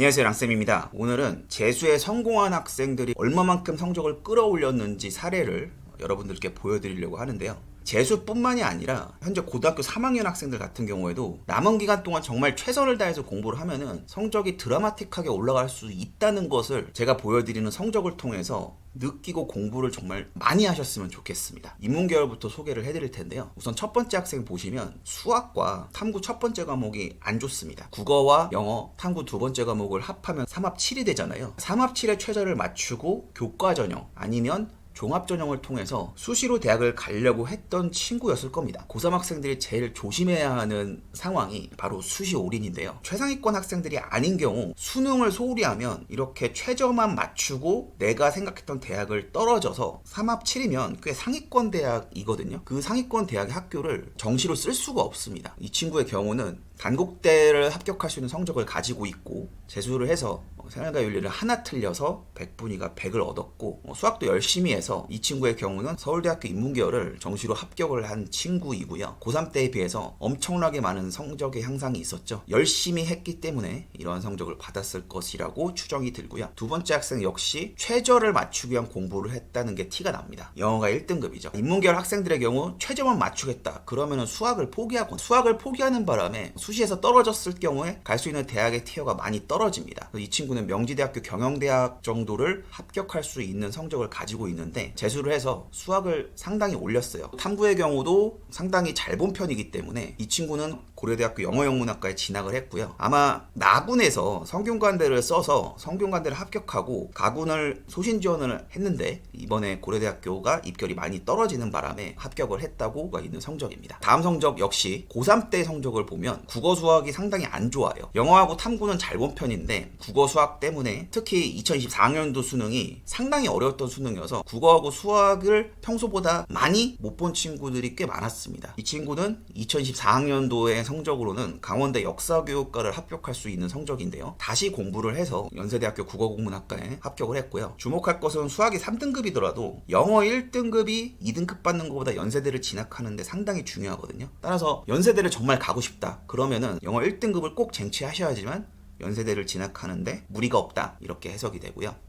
안녕하세요 랑쌤입니다. 오늘은 재수에 성공한 학생들이 얼마만큼 성적을 끌어올렸는지 사례를 여러분들께 보여드리려고 하는데요 재수뿐만이 아니라 현재 고등학교 3학년 학생들 같은 경우에도 남은 기간 동안 정말 최선을 다해서 공부를 하면은 성적이 드라마틱하게 올라갈 수 있다는 것을 제가 보여드리는 성적을 통해서 느끼고 공부를 정말 많이 하셨으면 좋겠습니다. 인문계열부터 소개를 해드릴 텐데요. 우선 첫 번째 학생 보시면 수학과 탐구 첫 번째 과목이 안 좋습니다. 국어와 영어, 탐구 두 번째 과목을 합하면 3합 7이 되잖아요. 3합 7에 최저를 맞추고 교과 전형 아니면 종합 전형을 통해서 수시로 대학을 가려고 했던 친구였을 겁니다. 고3 학생들이 제일 조심해야 하는 상황이 바로 수시 올인인데요. 최상위권 학생들이 아닌 경우 수능을 소홀히 하면 이렇게 최저만 맞추고 내가 생각했던 대학을 떨어져서 3합 7이면 꽤 상위권 대학이거든요. 그 상위권 대학의 학교를 정시로 쓸 수가 없습니다. 이 친구의 경우는 단국대를 합격할 수 있는 성적을 가지고 있고 재수를 해서 생활과 윤리를 하나 틀려서 100분위가 100을 얻었고 어, 수학도 열심히 해서 이 친구의 경우는 서울대학교 인문계열을 정시로 합격을 한 친구이고요. 고3 때에 비해서 엄청나게 많은 성적의 향상이 있었죠. 열심히 했기 때문에 이러한 성적을 받았을 것이라고 추정이 들고요. 두 번째 학생 역시 최저를 맞추기 위한 공부를 했다는 게 티가 납니다. 영어가 1등급이죠. 인문계열 학생들의 경우 최저만 맞추겠다. 그러면은 수학을 포기하고 수학을 포기하는 바람에 수 시에서 떨어졌을 경우에 갈 수 있는 대학의 티어가 많이 떨어집니다. 이 친구는 명지대학교 경영대학 정도를 합격할 수 있는 성적을 가지고 있는데 재수를 해서 수학을 상당히 올렸어요. 탐구의 경우도 상당히 잘 본 편이기 때문에 이 친구는 고려대학교 영어영문학과에 진학을 했고요. 아마 나군에서 성균관대를 써서 성균관대를 합격하고 가군을 소신 지원을 했는데 이번에 고려대학교가 입결이 많이 떨어지는 바람에 합격을 했다고 가 있는 성적입니다. 다음 성적 역시 고3 때 성적을 보면 국어 수학이 상당히 안 좋아요. 영어하고 탐구는 잘 본 편인데 국어 수학 때문에 특히 2024년도 수능이 상당히 어려웠던 수능이어서 국어하고 수학을 평소보다 많이 못 본 친구들이 꽤 많았습니다. 이 친구는 2024학년도의 성적으로는 강원대 역사교육과를 합격할 수 있는 성적인데요. 다시 공부를 해서 연세대학교 국어국문학과에 합격을 했고요. 주목할 것은 수학이 3등급이더라도 영어 1등급이 2등급 받는 것보다 연세대를 진학하는데 상당히 중요하거든요. 따라서 연세대를 정말 가고 싶다. 그러면은 영어 1등급을 꼭 쟁취하셔야지만 연세대를 진학하는데 무리가 없다. 이렇게 해석이 되고요.